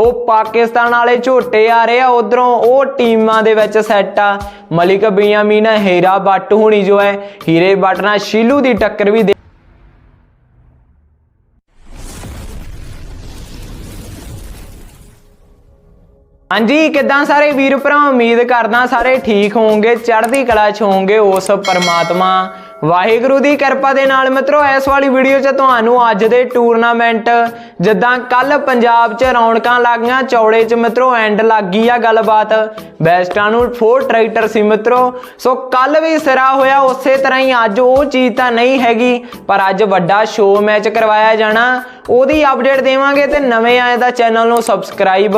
ਉਹ ਪਾਕਿਸਤਾਨ ਵਾਲੇ ਝੋਟੇ ਆ ਰਹੇ ਆ, ਉਧਰੋਂ ਉਹ ਟੀਮਾਂ ਦੇ ਵਿੱਚ ਸੈੱਟ ਆ। ਮਲਿਕ ਬਿਆਮੀਨ, ਹੀਰਾ ਬੱਟ ਹੋਣੀ ਜੋ ਹੈ, ਹੀਰੇ ਬੱਟ ਨਾਲ ਸ਼ੀਲੂ ਦੀ ਟੱਕਰ ਵੀ ਦੇ- ਹਾਂਜੀ, ਕਿਦਾਂ ਸਾਰੇ ਵੀਰ ਭਰਾ? ਉਮੀਦ ਕਰਦਾ ਸਾਰੇ ਠੀਕ ਹੋਵੋਗੇ, ਚੜ੍ਹਦੀ ਕਲਾ ਚ ਹੋਵੋਗੇ ਉਸ ਪਰਮਾਤਮਾ ਵਾਹਿਗੁਰੂ ਦੀ ਕਿਰਪਾ ਦੇ ਨਾਲ ਮਿੱਤਰੋ, ਇਸ ਵਾਲੀ ਵੀਡੀਓ 'ਚ ਤੁਹਾਨੂੰ ਅੱਜ ਦੇ ਟੂਰਨਾਮੈਂਟ, ਜਿੱਦਾਂ ਕੱਲ ਪੰਜਾਬ 'ਚ ਰੌਣਕਾਂ ਲੱਗੀਆਂ, ਚੌੜੇ 'ਚ ਮਿੱਤਰੋ, ਐਂਡ ਲੱਗ ਗਈ ਆ ਗੱਲਬਾਤ। ਬੈਸਟਾਂ ਨੂੰ ਫੋਰ ਟਰੈਕਟਰ ਸੀ ਮਿੱਤਰੋ। ਸੋ ਕੱਲ ਵੀ ਸਿਰਾ ਹੋਇਆ, ਉਸੇ ਤਰ੍ਹਾਂ ਹੀ ਅੱਜ ਉਹ ਚੀਜ਼ ਤਾਂ ਨਹੀਂ ਹੈਗੀ, ਪਰ ਅੱਜ ਵੱਡਾ ਸ਼ੋਅ ਮੈਚ ਕਰਵਾਇਆ ਜਾਣਾ। ਉਹਦੀ ਅਪਡੇਟ ਦੇਵਾਂਗੇ ਤੇ ਨਵੇਂ ਆਏ ਦਾ ਚੈਨਲ ਨੂੰ ਸਬਸਕ੍ਰਾਈਬ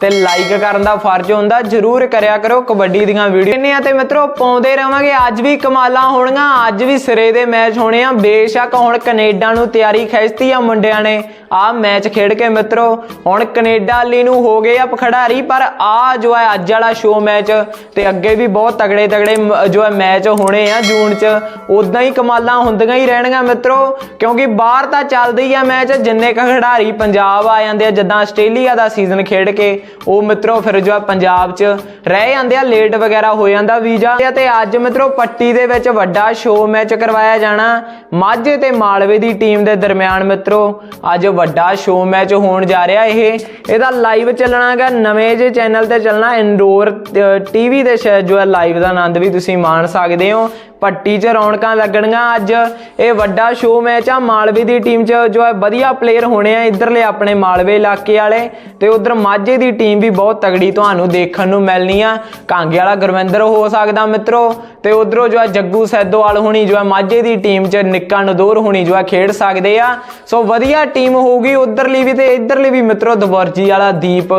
ਤੇ ਲਾਈਕ ਕਰਨ ਦਾ ਫਰਜ਼ ਹੁੰਦਾ, ਜਰੂਰ ਕਰਿਆ ਕਰੋ ਕਬੱਡੀ ਦੀਆਂ ਵੀਡੀਓ ਨੇ ਤੇ ਮਿੱਤਰੋ, ਪਾਉਂਦੇ ਰਵਾਂਗੇ, ਅੱਜ ਵੀ ਕਮਾਲਾਂ ਹੋਣਗੀਆਂ, ਅੱਜ ਵੀ ਸਿਰੇ ਦੇ ਮੈਚ ਹੋਣੇ ਆ। ਬੇਸ਼ੱਕ ਹੁਣ ਕੈਨੇਡਾ ਨੂੰ ਤਿਆਰੀ ਖਿੱਚਤੀ ਆ ਮੁੰਡਿਆਂ ਨੇ। ਆ ਮੈਚ ਖੇਡ ਕੇ ਮਿੱਤਰੋ, ਹੁਣ ਕੈਨੇਡਾ ਲਈ ਨੂੰ ਹੋ ਗਏ ਆ ਖਿਡਾਰੀ ਪਰ ਆ ਜੋ ਹੈ ਅੱਜ ਵਾਲਾ ਸ਼ੋਅ ਮੈਚ, ਤੇ ਅੱਗੇ ਵੀ ਬਹੁਤ ਤਗੜੇ ਤਗੜੇ ਜੋ ਹੈ ਮੈਚ ਹੋਣੇ ਆ ਜੂਨ ਚ ਉਦਾਂ ਹੀ ਕਮਾਲਾਂ ਹੁੰਦੀਆਂ ਹੀ ਰਹਿਣਗੀਆਂ ਮਿੱਤਰੋ, ਕਿਉਂਕਿ ਬਾਹਰ ਤਾਂ ਚੱਲਦੇ ਹੀ ਆ ਮੈਚ, ਜਿੰਨੇ ਕ ਖਿਡਾਰੀ ਪੰਜਾਬ ਆ ਜਾਂਦੇ ਆ, ਜਿੱਦਾਂ ਆਸਟ੍ਰੇਲੀਆ ਦਾ ਸੀਜ਼ਨ ਖੇਡ ਕੇ, ਉਹ ਮਿੱਤਰੋ ਫਿਰ ਜੋ ਪੰਜਾਬ 'ਚ ਰਹਿ ਜਾਂਦੇ ਆ ਲੇਟ ਵਗੈਰਾ ਹੋ ਜਾਂਦਾ ਵੀਜ਼ਾ, ਤੇ ਅੱਜ ਮਿੱਤਰੋ ਪੱਟੀ ਦੇ ਵਿੱਚ ਵੱਡਾ ਸ਼ੋ ਮੈਚ ਕਰਵਾਇਆ ਜਾਣਾ। ਮਾਝੇ ਤੇ ਮਾਲਵੇ ਦੀ ਟੀਮ ਦੇ ਦਰਮਿਆਨ ਮਿੱਤਰੋ, ਅੱਜ ਵੱਡਾ ਸ਼ੋਅ ਮੈਚ ਹੋਣ ਜਾ ਰਿਹਾ ਇਹ। ਇਹਦਾ ਲਾਈਵ ਚੱਲਣਾਗਾ, ਨਵੇਂ ਜੇ ਚੈਨਲ ਤੇ ਚੱਲਣਾ ਇੰਡੋਰ ਟੀਵੀ ਦੇ ਸ਼- ਜੋ ਹੈ ਲਾਈਵ ਦਾ ਆਨੰਦ ਵੀ ਤੁਸੀਂ ਮਾਣ ਸਕਦੇ ਹੋ। ਪੱਟੀ 'ਚ ਰੌਣਕਾਂ ਲੱਗਣੀਆਂ ਅੱਜ। ਇਹ ਵੱਡਾ ਸ਼ੋਅ ਮੈਚ ਆ, ਮਾਲਵੇ ਦੀ ਟੀਮ 'ਚ ਜੋ ਹੈ ਵਧੀਆ ਪਲੇਅਰ ਹੋਣੇ ਆ ਇਧਰਲੇ ਆਪਣੇ ਮਾਲਵੇ ਇਲਾਕੇ ਵਾਲੇ। ਤੇ ਉਧਰ ਮਾਝੇ ਦੀ ਟੀਮ ਵੀ ਬਹੁਤ ਤਗੜੀ ਤੁਹਾਨੂੰ ਦੇਖਣ ਨੂੰ ਮਿਲਣੀ ਆ। ਕਾਂਗੇ ਵਾਲਾ ਗੁਰਵਿੰਦਰ ਹੋ ਸਕਦਾ ਮਿੱਤਰੋ। ਤੇ ਉਧਰੋਂ ਜੋ ਹੈ ਜੱਗੂ ਸੈਦੋਵਾਲ ਹੋਣੀ ਜੋ ਹੈ ਮਾਝੇ ਦੀ ਟੀਮ 'ਚ ਨਿੱਕਾ ਨਦੋਰ ਹੋਣੀ ਜੋ ਹੈ ਖੇਡ ਸਕਦੇ ਆ। ਸੋ ਵਧੀਆ ਟੀਮ ਹੋਊਗੀ, ਉਧਰਲੀ ਵੀ ਤੇ ਇਧਰਲੀ ਵੀ ਮਿੱਤਰੋ, ਦਵਰਜੀ ਵਾਲਾ ਦੀਪ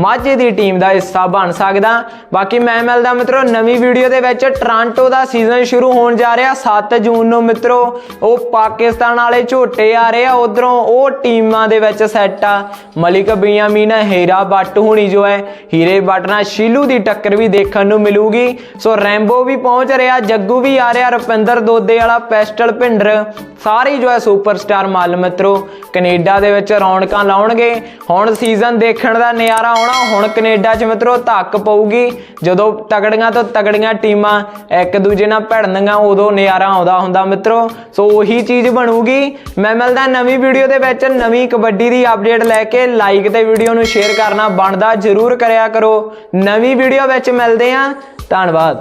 ਮਾਝੇ ਦੀ ਟੀਮ ਦਾ ਹਿੱਸਾ ਬਣ ਸਕਦਾ। ਬਾਕੀ ਮੈਂ ਮਿਲਦਾ ਮਿੱਤਰੋ, ਨਵੀਂ ਵੀਡੀਓ ਦੇ ਵਿੱਚ ਟ੍ਰਾਂਟੋ ਦਾ ਸੀਜ਼ਨ ਸ਼ੁਰੂ ਹੋਣ ਜਾ ਰਿਹਾ। 7 ਜੂਨ ਨੂੰ ਮਿੱਤਰੋ, ਉਹ ਪਾਕਿਸਤਾਨ ਵਾਲੇ ਝੋਟੇ ਆ ਰਹੇ ਆ। ਉਧਰੋਂ ਉਹ ਟੀਮਾਂ ਦੇ ਵਿੱਚ ਸੈੱਟ ਆ। ਮਲਿਕ ਬਿਆਮੀਨ, ਹੀਰਾ ਬੱਟ ਹੋਣੀ ਜੋ ਹੈ, ਹੀਰੇ ਬੱਟ ਨਾਲ ਸ਼ੀਲੂ ਦੀ ਟੱਕਰ ਵੀ ਦੇਖਣ ਨੂੰ ਮਿਲੂਗੀ। ਸੋ ਰੈਂਬੋ ਵੀ ਪਹੁੰਚ ਰਿਹਾ, ਜੱਗੂ ਵੀ ਆ ਰਿਹਾ, ਰੁਪਿੰਦਰ ਦੋਦੇ ਵਾਲਾ, ਪੈਸਟਲ ਭਿੰਡਰ, ਸਾਰੇ ਜੋ ਹੈ ਸੁਪਰਸਟਾਰ ਮੱਲ ਮਿੱਤਰੋ। ਕੈਨੇਡਾ ਦੇ ਵਿੱਚ ਰੌਣਕਾਂ ਲਾਉਣਗੇ। ਹੁਣ ਸੀਜ਼ਨ ਦੇਖਣ ਦਾ ਨਜ਼ਾਰਾ ਆਉਣਾ ਹੁਣ ਕੈਨੇਡਾ 'ਚ ਮਿੱਤਰੋ ਧੱਕ ਪਊਗੀ। ਜਦੋਂ ਤਗੜੀਆਂ ਤੋਂ ਤਗੜੀਆਂ ਟੀਮਾਂ ਇੱਕ ਦੂਜੇ ਨਾਲ ਭਿੜਨਗੀਆਂ, ਉਦੋਂ ਨਜ਼ਾਰਾ ਆਉਂਦਾ ਹੁੰਦਾ ਮਿੱਤਰੋ। ਸੋ ਉਹੀ ਚੀਜ਼ ਬਣੂਗੀ। ਮੈਂ ਮਿਲਦਾ ਨਵੀਂ ਵੀਡੀਓ ਦੇ ਵਿੱਚ, ਨਵੀਂ ਕਬੱਡੀ ਦੀ ਅਪਡੇਟ ਲੈ ਕੇ ਲਾਈਕ ਤੇ ਵੀਡੀਓ ਨੂੰ ਸ਼ੇਅਰ ਕਰਨਾ ਬਣਦਾ ਜਰੂਰ ਕਰਿਆ ਕਰੋ। ਨਵੀਂ ਵੀਡੀਓ ਵਿੱਚ ਮਿਲਦੇ ਆਂ ਧੰਨਵਾਦ।